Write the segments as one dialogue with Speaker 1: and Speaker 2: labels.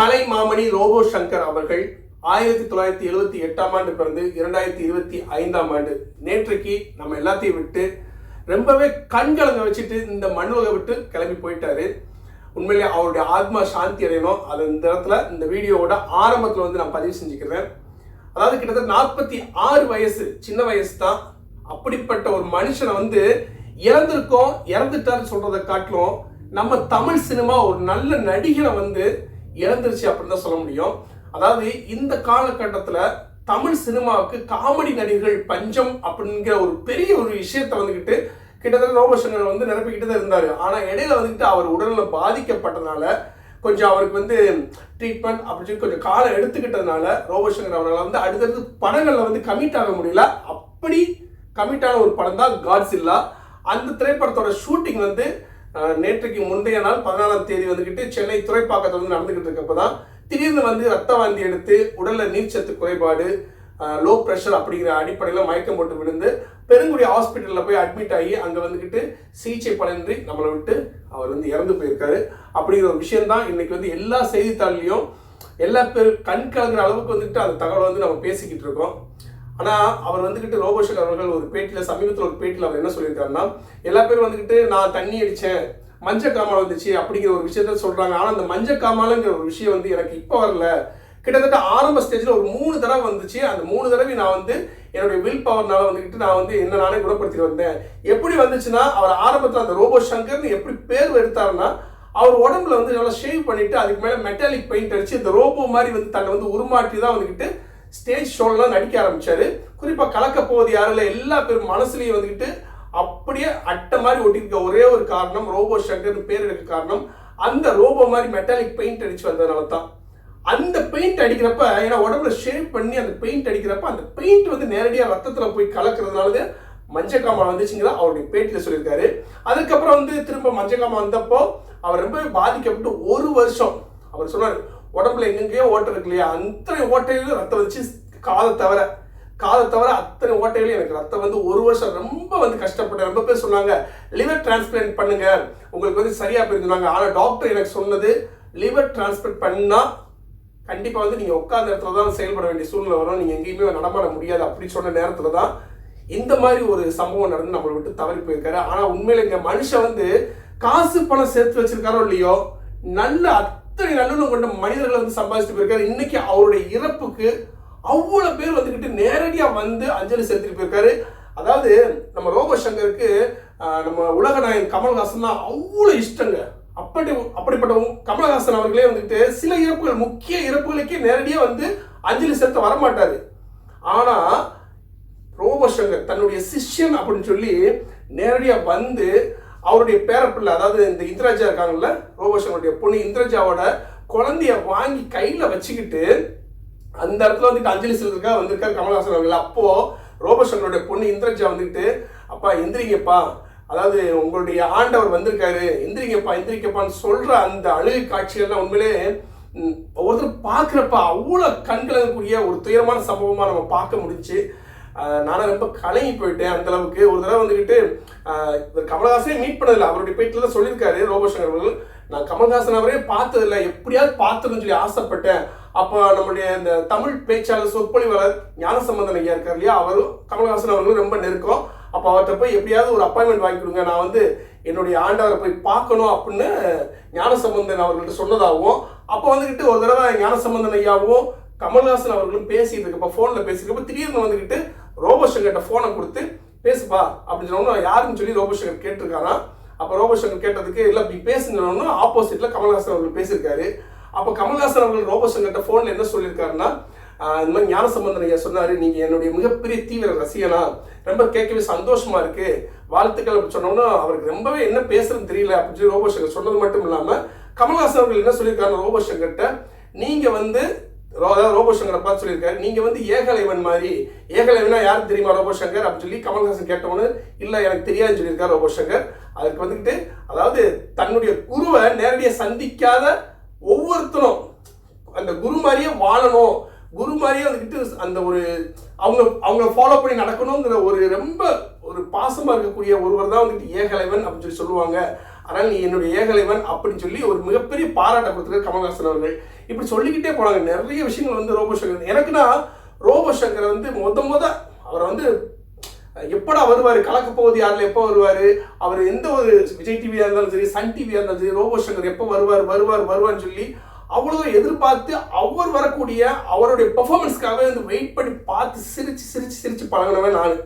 Speaker 1: கலை மாமணி robot Shankar அவர்கள் ஆயிரத்தி தொள்ளாயிரத்தி எழுபத்தி எட்டாம் ஆண்டு பிறந்து இரண்டாயிரத்தி இருபத்தி ஐந்தாம் ஆண்டு. நேற்றைக்கு நம்ம எல்லாத்தையும் விட்டு ரொம்பவே கண்கலங்க வச்சுட்டு இந்த மண்ணுலகை விட்டு கிளம்பி போயிட்டாரு. உண்மையிலே அவருடைய ஆத்மா சாந்தி அடையணும். அது இந்த இடத்துல இந்த வீடியோவோட ஆரம்பத்தில் வந்து நான் பதிவு செஞ்சுக்கிறேன். அதாவது கிட்டத்தட்ட நாற்பத்தி ஆறு வயசு சின்ன வயசு தான். அப்படிப்பட்ட ஒரு மனுஷனை வந்து இறந்திருக்கோம் இறந்துட்டாருன்னு சொல்றதை காட்டிலும் நம்ம தமிழ் சினிமா ஒரு நல்ல நடிகரை வந்து இழந்துருச்சு அப்படின்னு தான் சொல்ல முடியும். அதாவது இந்த காலகட்டத்தில் தமிழ் சினிமாவுக்கு காமெடி நடிகர்கள் பஞ்சம் அப்படிங்கிற ஒரு பெரிய ஒரு விஷயத்தை வந்துக்கிட்டு கிட்டத்தட்ட ரோபசங்கர் வந்து நிரப்பிக்கிட்டு தான் இருந்தார். ஆனால் இடையில வந்துக்கிட்டு அவர் உடல்ல பாதிக்கப்பட்டனால கொஞ்சம் அவருக்கு வந்து ட்ரீட்மெண்ட் அப்படின்னு சொல்லி கொஞ்சம் காலம் எடுத்துக்கிட்டதுனால ரோபசங்கர் அவரால் வந்து அடுத்தடுத்து படங்களில் வந்து கமிட் ஆக முடியல. அப்படி கமிட்டான ஒரு படம் தான் காட்ஸில்லா அந்த திரைப்படத்தோட ஷூட்டிங் வந்து நேற்றுக்கு முந்தைய நாள் பதினாலாம் தேதி வந்துக்கிட்டு சென்னை துறைப்பாக்கத்தில் வந்து நடந்துக்கிட்டு இருக்கப்போ தான் திடீர்னு வந்து ரத்த வாந்தி எடுத்து உடலில் நீர்ச்சத்து குறைபாடு லோ ப்ரெஷர் அப்படிங்கிற அடிப்படையில் மயக்கம் போட்டு விழுந்து பெருங்குடி ஹாஸ்பிட்டலில் போய் அட்மிட் ஆகி அங்கே வந்துக்கிட்டு சிகிச்சை பலனின்றி நம்மளை விட்டு அவர் வந்து இறந்து போயிருக்காரு. அப்படிங்கிற ஒரு விஷயந்தான் இன்றைக்கி இன்னைக்கு வந்து எல்லா செய்தித்தாள்லையும் எல்லா பேர் கண் கலங்குற அளவுக்கு வந்துட்டு அந்த தகவலை வந்து நம்ம பேசிக்கிட்டு இருக்கோம். ஆனால் அவர் வந்துக்கிட்டு ரோபோஷக் அவர்கள் ஒரு பேட்டியில் சமீபத்தில் ஒரு பேட்டியில் அவர் என்ன சொல்லியிருக்காருன்னா எல்லா பேரும் வந்துக்கிட்டு நான் தண்ணி அடித்தேன் மஞ்சள் காமால் வந்துச்சு அப்படிங்கிற ஒரு விஷயத்த சொல்கிறாங்க ஆனால் அந்த மஞ்சள் காமாலுங்கிற ஒரு விஷயம் வந்து எனக்கு இப்போ வரல. கிட்டத்தட்ட ஆரம்ப ஸ்டேஜில் ஒரு மூணு தடவை வந்துச்சு. அந்த மூணு தடவை நான் வந்து என்னுடைய வில் பவர்னால வந்துக்கிட்டு நான் வந்து என்ன நானே குணப்படுத்திட்டு வந்தேன். எப்படி வந்துச்சுன்னா அவர் ஆரம்பத்தில் அந்த ரோபோ சங்கர்னு எப்படி பேர் எடுத்தாருன்னா அவர் உடம்புல வந்து நல்லா ஷேவ் பண்ணிட்டு அதுக்கு மேலே மெட்டாலிக் பெயிண்ட் அடிச்சு இந்த ரோபோ மாதிரி வந்து தன்னை வந்து உருமாற்றி தான் வந்துக்கிட்டு ஸ்டேஜ் ஷோலாம் நடிக்க ஆரம்பித்தார் குறிப்பாக கலக்கப்போவது யாரில் எல்லா பேரும் மனசுலேயும் வந்துக்கிட்டு அப்படியே அட்டை மாதிரி ஒட்டியிருக்க ஒரே ஒரு காரணம் ரோபோ சங்கர்னு பேர் எடுக்க காரணம். அந்த ரோபோ மாதிரி மெட்டாலிக் பெயிண்ட் அடிச்சு வந்ததுனால தான். அந்த பெயிண்ட் அடிக்கிறப்ப ஏன்னா உடம்புல ஷேவ் பண்ணி அந்த பெயிண்ட் அடிக்கிறப்ப அந்த பெயிண்ட் வந்து நேரடியாக ரத்தத்தில் போய் கலக்கிறதுனால மஞ்சள் வந்துச்சுங்களா அவருடைய பேட்டியில் சொல்லியிருக்காரு. அதுக்கப்புறம் வந்து திரும்ப மஞ்சள் வந்தப்போ அவர் ரொம்பவே பாதிக்கப்பட்டு ஒரு வருஷம் அவர் சொன்னார் உடம்புல எங்கெங்கேயோ ஓட்டை இருக்கு இல்லையா? அத்தனை ஓட்டையிலும் ரத்தம் வச்சு காதை தவிர காதை தவிர அத்தனை ஓட்டையிலும் எனக்கு ரத்தம் வந்து ஒரு வருஷம் ரொம்ப வந்து கஷ்டப்பட்டேன். ரொம்ப பேர் சொன்னாங்க லிவர் டிரான்ஸ்பிளான்ட் பண்ணுங்க. உங்களுக்கு வந்து சரியா போயிருந்தாங்க ஆனால் டாக்டர் எனக்கு சொன்னது லிவர் டிரான்ஸ்பிளான்ட் பண்ணால் கண்டிப்பாக வந்து நீங்கள் உட்காந்த இடத்துல தான் செயல்பட வேண்டிய சூழ்நிலை வரும். நீங்கள் எங்கேயுமே நடமாட முடியாது. அப்படி சொன்ன நேரத்தில் தான் இந்த மாதிரி ஒரு சம்பவம் நடந்து நம்மளை விட்டு தவறி போயிருக்காரு. ஆனால் உண்மையில் இங்கே மனுஷன் வந்து காசு பணம் சேர்த்து வச்சிருக்காரோ இல்லையோ நல்ல அத்தனை நல்லுணம் கொண்ட மனிதர்களை வந்து சம்பாதிச்சுட்டு போயிருக்காரு. இன்னைக்கு அவருடைய இறப்புக்கு அவ்வளோ பேர் வந்துக்கிட்டு நேரடியாக வந்து அஞ்சலி செலுத்திட்டு போயிருக்காரு. அதாவது நம்ம ரோபோ சங்கருக்கு நம்ம உலகநாயகன் கமல்ஹாசன் தான் அவ்வளோ இஷ்டங்க. அப்படி அப்படிப்பட்ட கமலஹாசன் அவர்களே வந்துட்டு சில இறப்புகள் முக்கிய இறப்புகளுக்கே நேரடியாக வந்து அஞ்சலி செலுத்த வரமாட்டாரு. ஆனா ரோபோசங்கர் தன்னுடைய சிஷ்யன் அப்படின்னு சொல்லி நேரடியாக வந்து அவருடைய பேரப்பிள்ளை அதாவது இந்த இந்திராஜா இருக்காங்கல்ல ரோபோஷனுடைய பொண்ணு இந்திரஜாவோட குழந்தைய வாங்கி கையில் வச்சுக்கிட்டு அந்த இடத்துல வந்துட்டு அஞ்சலி செலுத்துக்காக வந்திருக்காரு கமல்ஹாசன் அவர்கள். அப்போது ரோபோஷனுடைய பொண்ணு இந்திரஜா வந்துட்டு அப்பா எந்திரிங்கப்பா. அதாவது உங்களுடைய ஆண்டவர் வந்திருக்காரு. எந்திரிங்கப்பா எந்திரிக்கப்பான்னு சொல்கிற அந்த அழுகை காட்சிகள்லாம் உண்மையிலே ம், ஒவ்வொருத்தரும் பார்க்குறப்ப அவ்வளோ கண்கலங்கக்கூடிய ஒரு துயரமான சம்பவமாக நம்ம பார்க்க முடிஞ்சுச்சு. நானும் ரொம்ப கலங்கி போயிட்டேன் அந்த அளவுக்கு. ஒரு தடவை வந்துக்கிட்டு கமலஹாசனே மீட் பண்ணதில்லை. அவருடைய பேட்டில் தான் சொல்லியிருக்காரு ரோபோசங்கர் அவர்கள். நான் கமல்ஹாசன் அவரே பார்த்ததில்ல. எப்படியாவது பார்த்துன்னு சொல்லி ஆசைப்பட்டேன். அப்போ நம்முடைய இந்த தமிழ் பேச்சாளர் சொற்பொழிவாளர் ஞானசம்பந்தன் ஐயா இருக்கார் இல்லையா? அவரும் கமல்ஹாசன் அவர்களும் ரொம்ப நெருக்கம். அப்போ அவர்கிட்ட போய் எப்படியாவது ஒரு அப்பாயின்மெண்ட் வாங்கி கொடுங்க. நான் வந்து என்னுடைய ஆண்டவரை போய் பார்க்கணும் அப்படின்னு ஞானசம்பந்தன் அவர்கள்ட்ட சொன்னதாகவும் அப்போ வந்துக்கிட்டு ஒரு தடவை ஞானசம்பந்தன் ஐயாவும் கமல்ஹாசன் அவர்களும் பேசிட்டு இருக்கப்போ ஃபோனில் பேசியிருக்கப்போ திடீர்னு வந்துக்கிட்டு ரோபோஷங்கிட்ட ஃபோனை கொடுத்து பேசுப்பா அப்படின்னு சொன்னோம் யாருன்னு சொல்லி ரோபோசங்கர் கேட்டிருக்காராம். அப்போ ரோபோசங்கர் கேட்டதுக்கு இல்லை இப்படி பேசுனோன்னு ஆப்போசிட்டில் கமல்ஹாசன் அவர்கள் பேசியிருக்காரு. அப்போ கமல்ஹாசன் அவர்கள் ரோபோசங்கர்கிட்ட ஃபோனில் என்ன சொல்லியிருக்காருன்னா இந்த மாதிரி ஞானசம்பந்தன் ஐயா சொன்னார் நீங்கள் என்னுடைய மிகப்பெரிய தீவிர ரசிகனா? ரொம்ப கேட்கவே சந்தோஷமா இருக்கு. வாழ்த்துக்கள். அப்படி சொன்னோம்னா அவருக்கு ரொம்பவே என்ன பேசுறதுன்னு தெரியல அப்படின்னு சொல்லி ரோபோசங்கர் சொன்னது மட்டும் இல்லாமல் கமல்ஹாசன் அவர்கள் என்ன சொல்லியிருக்காரு ரோபோசங்கர்கிட்ட நீங்கள் வந்து ரோ- அதாவது ரோபோசங்கரை பார்த்து சொல்லியிருக்காரு. நீங்கள் வந்து ஏகலைவன் மாதிரி ஏகலைவனா யார் தெரியுமா ரோபோசங்கர் அப்படின்னு சொல்லி கமல்ஹாசன் கேட்டவொன்னு இல்லை எனக்கு தெரியாதுன்னு சொல்லியிருக்காரு ரோபோசங்கர் அதுக்கு வந்துக்கிட்டு அதாவது தன்னுடைய குருவை நேரடியாக சந்திக்காத ஒவ்வொருத்தரும் அந்த குரு மாதிரியே வாழணும். குரு மாதிரியே வந்துக்கிட்டு அந்த ஒரு அவங்க அவங்கள ஃபாலோ பண்ணி நடக்கணுங்கிற ஒரு ரொம்ப ஒரு பாசமாக இருக்கக்கூடிய ஒருவர் தான் வந்துட்டு ஏகலைவன் அப்படின்னு சொல்லி சொல்லுவாங்க. ஆனால் நீ என்னுடைய ஏகலைவன் அப்படின்னு சொல்லி ஒரு மிகப்பெரிய பாராட்ட கொடுத்துருக்காரு கமல்ஹாசன் அவர்கள். இப்படி சொல்லிக்கிட்டே போனாங்க. நிறைய விஷயங்கள் வந்து ரோபோ சங்கர் எனக்குன்னா ரோபோ சங்கர் வந்து மொத மொத அவர் வந்து எப்படா வருவார்? கலக்க போகுது யாரில்? எப்போ வருவார்? அவர் எந்த ஒரு விஜய் டிவியாக இருந்தாலும் சரி சன் டிவியாக இருந்தாலும் சரி ரோபோ சங்கர் எப்போ வருவார் வருவார் வருவார்னு சொல்லி அவ்வளோ எதிர்பார்த்து அவர் வரக்கூடிய அவருடைய பெர்ஃபார்மன்ஸ்க்காக வந்து வெயிட் பண்ணி பார்த்து சிரித்து சிரித்து சிரித்து பழகினவன் நான்.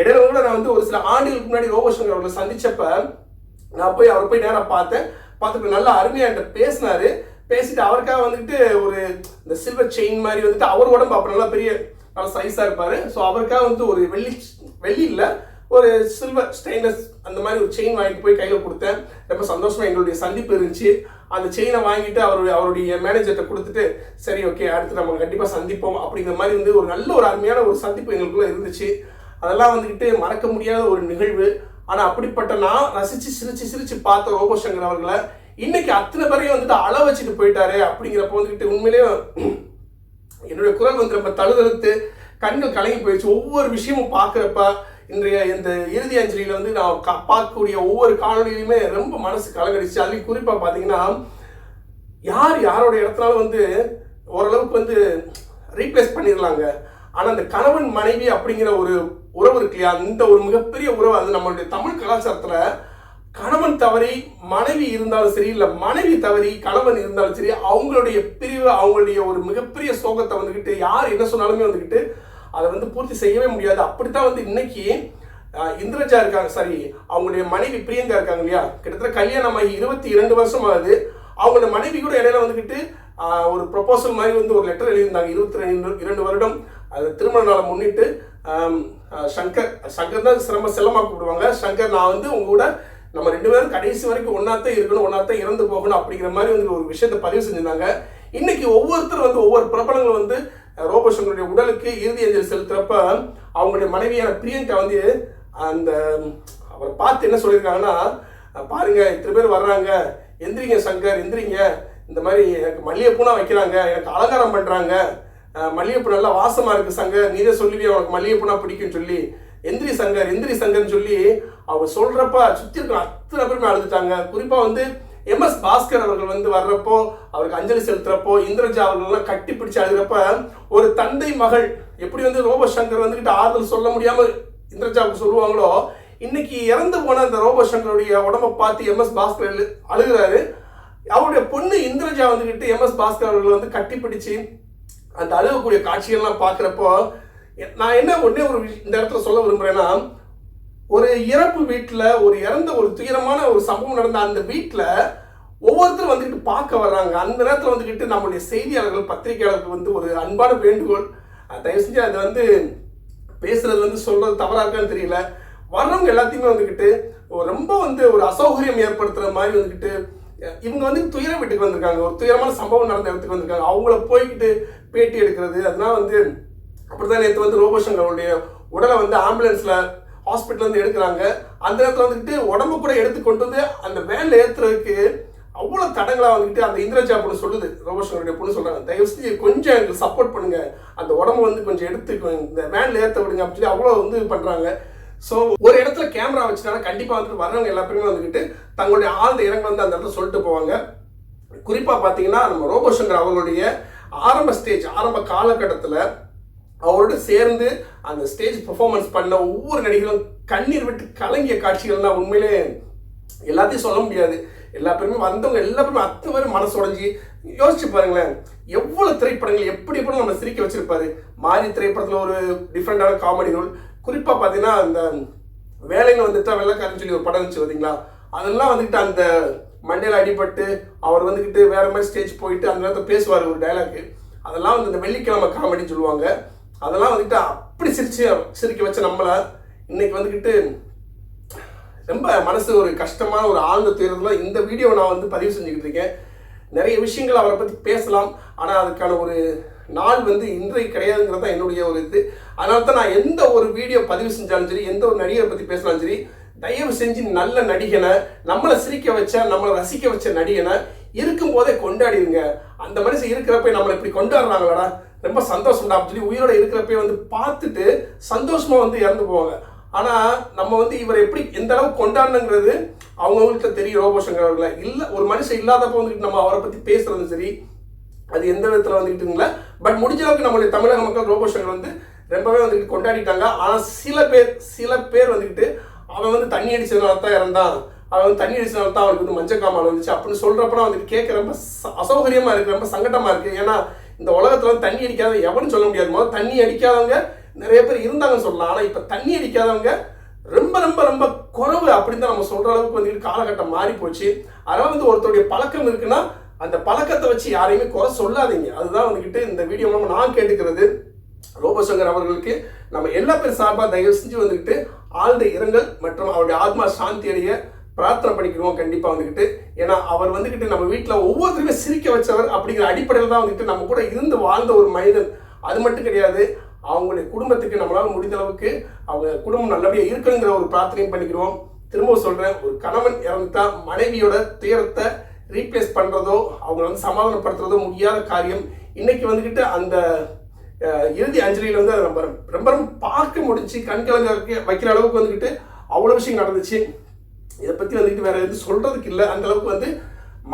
Speaker 1: இடையில கூட நான் வந்து ஒரு சில ஆண்டுகளுக்கு முன்னாடி ரோபோ சங்கர் அவர்களை சந்திச்சப்ப நான் போய் அவர் போய் நேராக பார்த்தேன். பார்த்துட்டு நல்லா அருமையாக என்கிட்ட பேசினாரு. பேசிட்டு அவருக்காக வந்துட்டு ஒரு இந்த சில்வர் செயின் மாதிரி வந்துட்டு அவர் உடம்பு அப்புறம் நல்லா பெரிய நல்ல சைஸாக இருப்பார். ஸோ அவருக்காக வந்து ஒரு வெள்ளி வெள்ளி இல்லை ஒரு சில்வர் ஸ்டெயின்லெஸ் அந்த மாதிரி ஒரு செயின் வாங்கிட்டு போய் கையில் கொடுத்தேன். ரொம்ப சந்தோஷமாக எங்களுடைய சந்திப்பு இருந்துச்சு. அந்த செயினை வாங்கிட்டு அவருடைய அவருடைய மேனேஜர்கிட்ட கொடுத்துட்டு சரி ஓகே அடுத்து நம்ம கண்டிப்பாக சந்திப்போம் அப்படிங்கிற மாதிரி வந்து ஒரு நல்ல ஒரு அருமையான ஒரு சந்திப்பு எங்களுக்குள்ள இருந்துச்சு. அதெல்லாம் வந்துக்கிட்டு மறக்க முடியாத ஒரு நிகழ்வு. ஆனால் அப்படிப்பட்ட நான் ரசித்து சிரிச்சு சிரித்து பார்த்த ரோபோ சங்கர் அவர்களை இன்னைக்கு அத்தனை பேரையும் வந்துட்டு அள வச்சுட்டு போயிட்டாரு அப்படிங்கிறப்ப வந்துக்கிட்டு உண்மையிலேயே என்னுடைய குரல் வந்து ரொம்ப தழுதழுத்து கண்கள் கலங்கி போயிடுச்சு. ஒவ்வொரு விஷயமும் பார்க்குறப்ப இன்றைய இந்த இறுதி அஞ்சலியில் வந்து நான் க பார்க்கக்கூடிய ஒவ்வொரு காணொலியிலுமே ரொம்ப மனசு கலங்கடிச்சு. அதுலேயும் குறிப்பாக பார்த்தீங்கன்னா யார் யாரோட இடத்துனாலும் வந்து ஓரளவுக்கு வந்து ரீப்ளேஸ் பண்ணிடலாங்க. ஆனால் அந்த கணவன் மனைவி அப்படிங்கிற ஒரு உறவு இருக்கு இல்லையா? இந்த ஒரு மிகப்பெரிய உறவு அது நம்மளுடைய தமிழ் கலாச்சாரத்தில் கணவன் தவறி மனைவி இருந்தாலும் சரி இல்லை மனைவி தவறி கணவன் இருந்தாலும் சரி அவங்களுடைய பிரிவு அவங்களுடைய ஒரு மிகப்பெரிய சோகத்தை வந்துக்கிட்டு யார் என்ன சொன்னாலுமே வந்துக்கிட்டு அதை வந்து பூர்த்தி செய்யவே முடியாது. அப்படித்தான் வந்து இன்னைக்கு இந்திரஜா இருக்காங்க சாரி அவங்களுடைய மனைவி பிரியங்கா இருக்காங்க இல்லையா? கிட்டத்தட்ட கல்யாணம் ஆகி இருபத்தி இரண்டு வருஷம் ஆகுது அவங்களோட மனைவி கூட இடையில வந்துக்கிட்டு ஒரு ப்ரொபோசல் மாதிரி வந்து ஒரு லெட்டர் எழுதியிருந்தாங்க. இருபத்தி ரெண்டு இரண்டு வருடம். அது திருமண நாளை முன்னிட்டு சங்கர் சங்கர் தான் சிரம செல்லமாக கூப்பிடுவாங்க. சங்கர் நான் வந்து உங்க கூட நம்ம ரெண்டு பேரும் கடைசி வரைக்கும் ஒன்னாத்தான் இருக்கணும் ஒன்னாத்தான் இறந்து போகணும் அப்படிங்கிற மாதிரி வந்து ஒரு விஷயத்தை பதிவு செஞ்சிருந்தாங்க. இன்னைக்கு ஒவ்வொருத்தர் வந்து ஒவ்வொரு பிரபலங்கள் வந்து அஹ், உடலுக்கு இறுதி அஞ்சலி செலுத்துறப்ப அவங்களுடைய மனைவியான பிரியங்கா வந்து அந்த அவரை பார்த்து என்ன சொல்லியிருக்காங்கன்னா பாருங்க இத்தனை பேர் வர்றாங்க. எந்திரிங்க சங்கர் எந்திரிங்க. இந்த மாதிரி எனக்கு மல்லிகைப்பூனா வைக்கிறாங்க. எனக்கு அலங்காரம் பண்ணுறாங்க மல்லிகைப்பூ நல்லா வாசமாக இருக்குது சங்கர். நீதே சொல்லுவியா உனக்கு மல்லிகைப்பூனா பிடிக்கும்னு சொல்லி. எந்திரி சங்கர். எந்திரி சங்கர்னு சொல்லி அவங்க சொல்கிறப்ப சுற்றி இருக்கிற அத்தனை பேருமே அழுதுட்டாங்க. குறிப்பாக வந்து எம்எஸ் பாஸ்கர் அவர்கள் வந்து வர்றப்போ அவருக்கு அஞ்சலி செலுத்துறப்போ இந்திரஜா அவர்கள்லாம் கட்டி பிடிச்சி அழுகிறப்ப ஒரு தந்தை மகள் எப்படி வந்து ரோபோ சங்கர் ஆறுதல் சொல்ல முடியாமல் இந்திரஜாவுக்கு சொல்லுவாங்களோ இன்னைக்கு இறந்து போன அந்த ரோபோ உடம்பை உடம்ப பார்த்து எம்எஸ் பாஸ்கர் அழு- அழுகுறாரு. அவருடைய பொண்ணு இந்திரஜா வந்துக்கிட்டு எம்எஸ் பாஸ்கர் அவர்கள் வந்து கட்டி பிடிச்சி அந்த அழுகக்கூடிய காட்சிகள்லாம் பார்க்குறப்போ நான் என்ன ஒன்றே ஒரு இந்த இடத்துல சொல்ல விரும்புகிறேன்னா ஒரு இறப்பு வீட்டில் ஒரு இறந்த ஒரு துயரமான ஒரு சம்பவம் நடந்த அந்த வீட்டில் ஒவ்வொருத்தரும் வந்துக்கிட்டு பார்க்க வர்றாங்க. அந்த நேரத்தில் வந்துக்கிட்டு நம்மளுடைய செய்தியாளர்கள் பத்திரிகையாளர்கள் வந்து ஒரு அன்பான வேண்டுகோள் தயவு செஞ்சு அதை வந்து பேசுறது வந்து சொல்றது தவறாக இருக்கான்னு தெரியல. வர்றவங்க எல்லாத்தையுமே வந்துக்கிட்டு ரொம்ப வந்து ஒரு அசௌகரியம் ஏற்படுத்துற மாதிரி வந்துக்கிட்டு இவங்க வந்து துயர வீட்டுக்கு வந்திருக்காங்க. ஒரு துயரமான சம்பவம் நடந்த இடத்துக்கு வந்திருக்காங்க. அவங்கள போய்கிட்டு பேட்டி எடுக்கிறது அதெல்லாம் வந்து அப்படிதான் நேற்று வந்து ரோபோசங்கருடைய உடலை வந்து ஆம்புலன்ஸில் ஹாஸ்பிட்டல் வந்து எடுக்கிறாங்க. அந்த நேரத்தில் வந்துக்கிட்டு உடம்பு கூட எடுத்து கொண்டு வந்து அந்த வேனில் ஏத்துறதுக்கு அவ்வளோ தடங்களாக வந்துக்கிட்டு அந்த இந்திரஜா பொண்ணு சொல்லுது. ரோபோஷனுடைய பொண்ணு சொல்கிறாங்க தயவு செஞ்சு கொஞ்சம் எங்களுக்கு சப்போர்ட் பண்ணுங்க. அந்த உடம்பு வந்து கொஞ்சம் எடுத்து இந்த வேனில் ஏற்ற விடுங்க அப்படின்னு சொல்லி அவ்வளோ வந்து பண்ணுறாங்க ஸோ ஒரு இடத்துல கேமரா வச்சுனால கண்டிப்பாக வந்துட்டு வர்றவங்க எல்லாருமே வந்துக்கிட்டு தங்களுடைய ஆழ்ந்த இறங்க வந்து அந்த இடத்துல சொல்லிட்டு போவாங்க. குறிப்பாக பார்த்தீங்கன்னா நம்ம ரோபோசங்கர் அவர்களுடைய ஆரம்ப ஸ்டேஜ் ஆரம்ப காலகட்டத்தில் அவரோட சேர்ந்து அந்த ஸ்டேஜ் பர்ஃபார்மன்ஸ் பண்ண ஒவ்வொரு நடிகரும் கண்ணீர் விட்டு கலங்கிய காட்சிகள்னா உண்மையிலே எல்லாத்தையும் சொல்ல முடியாது. எல்லா பேருமே வந்தவங்க எல்லா பேருமே அத்தனை பேரும் மனசு உடஞ்சி யோசிச்சு பாருங்களேன் எவ்வளோ திரைப்படங்கள் எப்படி எப்படி நம்ம சிரிக்க வச்சிருப்பாரு. மாறி திரைப்படத்தில் ஒரு டிஃப்ரெண்டான காமெடி ரோல் குறிப்பாக பார்த்தீங்கன்னா அந்த வேலைன்னு வந்துட்டா வெள்ளக்காரன் சொல்லி ஒரு படம் இருந்துச்சு பார்த்தீங்களா அதெல்லாம் வந்துக்கிட்டு அந்த மண்டையில் அடிபட்டு அவர் வந்துக்கிட்டு வேற மாதிரி ஸ்டேஜ் போயிட்டு அந்த நேரத்தில் பேசுவார் ஒரு டைலாக் அதெல்லாம் வந்து இந்த வெள்ளிக்கிழமை காமெடின்னு சொல்லுவாங்க. அதெல்லாம் வந்துக்கிட்டு அப்படி சிரிச்சு சிரிக்க வச்ச நம்மளை இன்னைக்கு வந்துக்கிட்டு ரொம்ப மனசு ஒரு கஷ்டமான ஒரு ஆழ்ந்த துயரத்தில் இந்த வீடியோவை நான் வந்து பதிவு செஞ்சுக்கிட்டு இருக்கேன். நிறைய விஷயங்கள் அவரை பற்றி பேசலாம். ஆனால் அதுக்கான ஒரு நாள் வந்து இன்றைக்கு கிடையாதுங்கிறது தான் என்னுடைய ஒரு இது. அதனால தான் நான் எந்த ஒரு வீடியோ பதிவு செஞ்சாலும் சரி எந்த ஒரு நடிகரை பற்றி பேசினாலும் சரி தயவு செஞ்சு நல்ல நடிகனை நம்மளை சிரிக்க வச்ச நம்மளை ரசிக்க வச்ச நடிகனை இருக்கும் போதே கொண்டாடிடுங்க அந்த மனுஷன் இருக்கிறப்ப நம்மளை இப்படி கொண்டாடுறாங்களாடா. ரொம்ப சந்தோஷம்டா அப்படின்னு சொல்லி உயிரோட இருக்கிறப்பே வந்து பார்த்துட்டு சந்தோஷமா வந்து இறந்து போவாங்க. ஆனா நம்ம வந்து இவரை எப்படி எந்த அளவுக்கு கொண்டாடணுங்கிறது அவங்கவுங்கள்ட்ட தெரியும் ரோபோசங்கர் அவர்களை. இல்ல ஒரு மனுஷன் இல்லாதப்ப வந்துட்டு நம்ம அவரை பத்தி பேசுறதும் சரி அது எந்த விதத்தில் வந்துக்கிட்டுங்களா பட் முடிஞ்ச அளவுக்கு நம்மளுடைய தமிழக மக்கள் ரோபோ சங்கர் வந்து ரொம்பவே வந்துட்டு கொண்டாடிட்டாங்க. ஆனால் சில பேர் சில பேர் வந்துக்கிட்டு அவன் வந்து தண்ணி அடிச்சதுனால தான் இறந்தான். அவன் வந்து தண்ணி அடிச்சதுனால தான் அவனுக்கு வந்து மஞ்சக்காமல் வந்துச்சு அப்படின்னு சொல்கிறப்பறம் வந்துட்டு கேட்க ரொம்ப அசௌகரியமாக அசௌகரியமா இருக்கு ரொம்ப சங்கடமா இருக்கு. ஏன்னா இந்த உலகத்தில் வந்து தண்ணி அடிக்காத எவன்னு சொல்ல முடியாது. முதல்ல தண்ணி அடிக்காதவங்க நிறைய பேர் இருந்தாங்கன்னு சொல்லலாம். ஆனால் இப்போ தண்ணி அடிக்காதவங்க ரொம்ப ரொம்ப ரொம்ப குறைவு அப்படின்னு தான் நம்ம சொல்கிற அளவுக்கு வந்து காலகட்டம் மாறி போச்சு அதனால் வந்து ஒருத்தருடைய பழக்கம் இருக்குன்னா அந்த பழக்கத்தை வச்சு யாரையுமே குறை சொல்லாதீங்க. அதுதான் வந்துக்கிட்டு இந்த வீடியோ மூலமாக நான் கேட்டுக்கிறது. ரோபசங்கர் அவர்களுக்கு நம்ம எல்லா பேர் சார்பாக தயவு செஞ்சு வந்துக்கிட்டு ஆழ்ந்த இரங்கல் மற்றும் அவருடைய ஆத்மா சாந்தி அடைய பிரார்த்தனை பண்ணிக்கிறோம் கண்டிப்பாக வந்துக்கிட்டு ஏன்னா அவர் வந்துக்கிட்டு நம்ம வீட்டில் ஒவ்வொருத்தருமே சிரிக்க வச்சவர் அப்படிங்கிற அடிப்படையில் தான் வந்துட்டு நம்ம கூட இருந்து வாழ்ந்த ஒரு மனிதன். அது மட்டும் கிடையாது அவங்களுடைய குடும்பத்துக்கு நம்மளால் முடிந்த அளவுக்கு அவங்க குடும்பம் நல்லபடியாக இருக்கணுங்கிற ஒரு பிரார்த்தனையும் பண்ணிக்கிறோம் திரும்ப சொல்கிறேன் ஒரு கணவன் இறந்துட்டா மனைவியோட துயரத்தை ரீப்ளேஸ் பண்ணுறதோ அவங்களை வந்து சமாதானப்படுத்துறதோ முடியாத காரியம். இன்னைக்கு வந்துக்கிட்டு அந்த இறுதி அஞ்சலியில் வந்து அதை நம்ம ரொம்ப ரொம்ப பார்க்க முடிஞ்சு கண்கலங்க வைக்கிற அளவுக்கு வந்துக்கிட்டு அவ்வளோ விஷயம் நடந்துச்சு. இதை பற்றி வந்துட்டு வேற எதுவும் சொல்கிறதுக்கு இல்லை. அந்த அளவுக்கு வந்து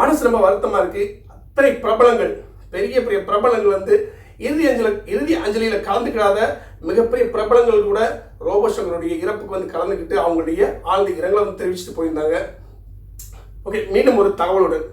Speaker 1: மனசு ரொம்ப வருத்தமாக இருக்குது அத்தனை பிரபலங்கள் பெரிய பெரிய பிரபலங்கள் வந்து இறுதி அஞ்சலி இறுதி அஞ்சலியில் கலந்துக்கிடாத மிகப்பெரிய பிரபலங்கள் கூட ரோபோசங்கருடைய இறப்புக்கு வந்து கலந்துக்கிட்டு அவங்களுடைய ஆழ்ந்த இரங்கலை வந்து தெரிவிச்சுட்டு போயிருந்தாங்க. ஓகே மீண்டும் ஒரு தகவலுடன்